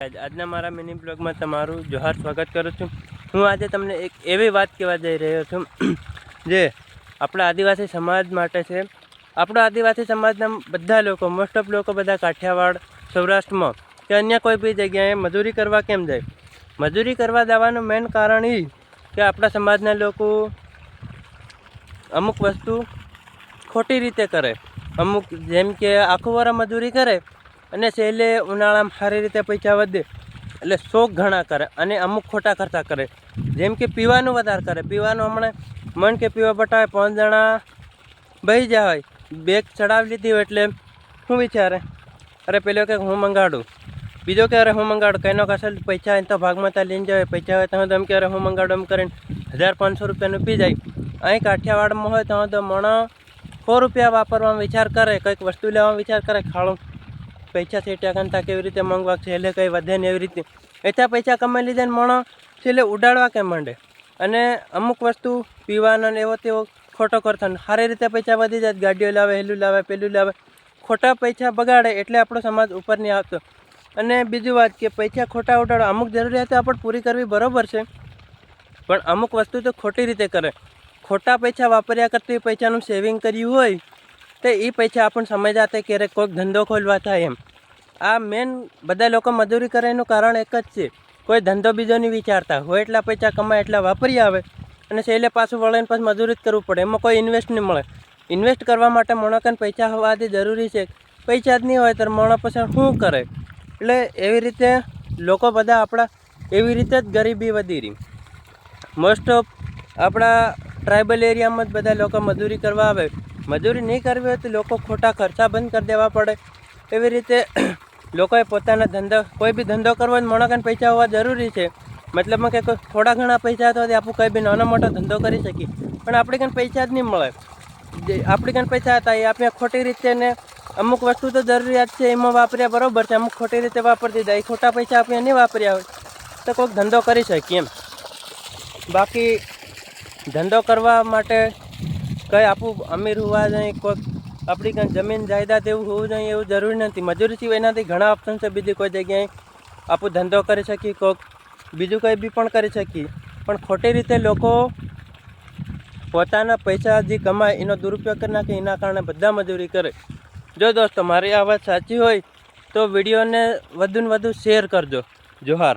આજ- આજના મારા મિની બ્લોગમાં તમારું જોહાર સ્વાગત કરું છું. હું આજે તમને એક એવી વાત કહેવા જઈ રહ્યો છું, જે આપણા આદિવાસી સમાજ માટે છે. આપણા આદિવાસી સમાજના બધા લોકો મોસ્ટ ઓફ લોકો બધા કાઠિયાવાડ, સૌરાષ્ટ્રમાં કે અન્ય કોઈ બી જગ્યાએ મજૂરી કરવા કેમ જાય? મજૂરી કરવા જવાનું મેઇન કારણ એ કે આપણા સમાજના લોકો અમુક વસ્તુ ખોટી રીતે કરે. અમુક જેમ કે આખું વર મજૂરી કરે અને છેલ્લે ઉનાળામાં સારી રીતે પૈસા વધે એટલે શોખ ઘણા કરે અને અમુક ખોટા ખર્ચા કરે. જેમ કે પીવાનું વધારે કરે. પીવાનું હમણાં મન કે પીવા બટાવે પાંચ જણા બહી જાય હોય બેગ ચડાવી લીધી હોય એટલે શું વિચારે, અરે, પેલો કે હું મંગાડું. બીજો કે, અરે, હું મંગાડું. કઈનો કસલ પૈસા હોય તો ભાગમાં ત્યાં લઈને જાય પૈસા હોય તો એમ કે, અરે, હું મંગાડું. એમ કરીને હજાર પાંચસો રૂપિયાનું પી જાય. અહીં કાઠિયાવાડમાં હોય તો તો મણો સો રૂપિયા વાપરવાનો વિચાર કરે, કંઈક વસ્તુ લેવાનો વિચાર કરે, ખાણું પૈસા સેટ્યા કરતા કેવી રીતે મંગવા છેલ્લે કંઈ વધે ને એવી રીતે. એટલા પૈસા કમાઈ લીધા ને મણો છેલ્લે ઉડાડવા કેમ માંડે? અને અમુક વસ્તુ પીવાના ને એવો તેવો ખોટો કરતો સારી રીતે પૈસા વધી જાય, ગાડીઓ લાવે, હેલું લાવે, પેલું લાવે. ખોટા પૈસા બગાડે એટલે આપણો સમાજ ઉપર નહીં આવતો. અને બીજું વાત કે પૈસા ખોટા ઉડાડો, અમુક જરૂરિયાતો આપણે પૂરી કરવી બરાબર છે, પણ અમુક વસ્તુ તો ખોટી રીતે કરે. ખોટા પૈસા વાપર્યા કરતી પૈસાનું સેવિંગ કર્યું હોય તો એ પૈસા આપણને સમજાતે ક્યારેક કોઈક ધંધો ખોલવા થાય એમ. આ મેન બધા લોકો મજૂરી કરે એનું કારણ એક જ છે. કોઈ ધંધો બીજો નહીં વિચારતા. હોય એટલા પૈસા કમાય એટલા વાપરી આવે અને છેલ્લે પાછું વળીને પછી મજૂરી જ કરવું પડે. એમાં કોઈ ઇન્વેસ્ટ નહીં મળે. ઇન્વેસ્ટ કરવા માટે મોણોકન પૈસા હોવાથી જરૂરી છે. પૈસા જ નહીં હોય તો મોણો પછી શું કરે? એટલે એવી રીતે લોકો બધા આપણા એવી રીતે જ ગરીબી વધી રહી. મોસ્ટ ઓફ આપણા ટ્રાઇબલ એરિયામાં જ બધા લોકો મજૂરી કરવા આવે. મજૂરી નહીં કરવી હોય તો લોકો ખોટા ખર્ચા બંધ કરી દેવા પડે. એવી રીતે લોકોએ પોતાના ધંધો, કોઈ બી ધંધો કરવો હોય મોણાકાન પૈસા હોવા જરૂરી છે. મતલબમાં કે કોઈ થોડા ઘણા પૈસા તો આપણે કંઈ બી નાનો મોટો ધંધો કરી શકીએ. પણ આપણે કંઈ પૈસા જ નહીં મળે. જે આપણી કંઈ પૈસા હતા એ આપણે ખોટી રીતે ને અમુક વસ્તુ તો જરૂરિયાત છે, એમાં વાપર્યા બરાબર છે. અમુક ખોટી રીતે વાપરતી એ ખોટા પૈસા આપણે નહીં વાપર્યા હોય તો કોઈક ધંધો કરી શકીએ એમ. બાકી ધંધો કરવા માટે કંઈ આપણું અમીર હોવા જોઈએ કોઈક આપણી કંઈ જમીન જાયદાદ એવું હોવું જોઈએ એવું જરૂરી નથી. મજૂરી સિવાય એનાથી ઘણા ઓપ્શન છે. બીજી કોઈ જગ્યાએ આપણું ધંધો કરી શકીએ કોઈક બીજું કંઈ બી પણ કરી શકીએ. પણ ખોટી રીતે લોકો પોતાના પૈસા જે કમાય, એનો દુરુપયોગ કરી નાખે, એના કારણે બધા મજૂરી કરે. જો દોસ્તો, મારી આ વાત સાચી હોય, તો વિડીયોને વધુને વધુ શેર કરજો. જોહાર.